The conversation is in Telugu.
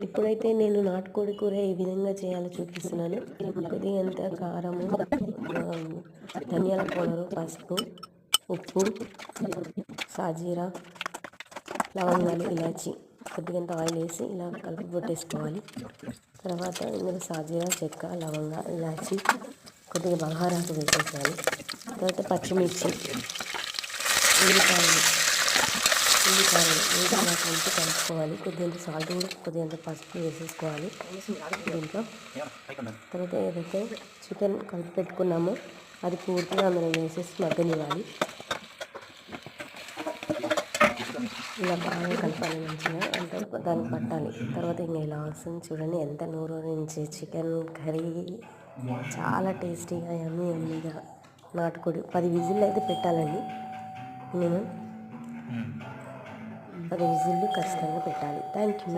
ఇప్పుడైతే నేను నాటుకోడి కూర ఏ విధంగా చేయాలో చూపిస్తున్నాను. కొద్దిగా ఎంత కారము? ధనియాల పౌడరు పసుపు ఉప్పు సాజీరా లవంగాలు ఇలాచి కొద్దిగంత ఆయిల్ వేసి ఇలా కలిపి పొట్టేసుకోవాలి తర్వాత ఇందులో సాజీరా చెక్క లవంగా ఇలాచి కొద్దిగా బహారాకు వేసేసాలి తర్వాత పచ్చిమిర్చి ఉల్లిపాయలు. ఉల్లిపాయలు ఉల్లిపాయలు కలిపి కలుపుకోవాలి. కొద్దిగా సాల్ట్ కూడా కొద్దిగా పసుపు వేసేసుకోవాలి. దీంట్లో తర్వాత ఏదైతే చికెన్ కలిపి పెట్టుకున్నామో అది పూర్తిగా అందులో వేసేసి మగ్గనివ్వాలి. ఇలా బాగా కలపాలి మంచిగా. అంత దానికి పట్టాలి. తర్వాత ఇంకా ఇలా వస్తుంది చూడండి ఎంత నూరు నుంచి చికెన్ కర్రీ. చాలా టేస్టీగా అన్నీ యమ్మీగా నాటుకోడి. పది విజిల్ అయితే పెట్టాలండి. నేను పది విజిల్లు ఖచ్చితంగా పెట్టాలి. Thank you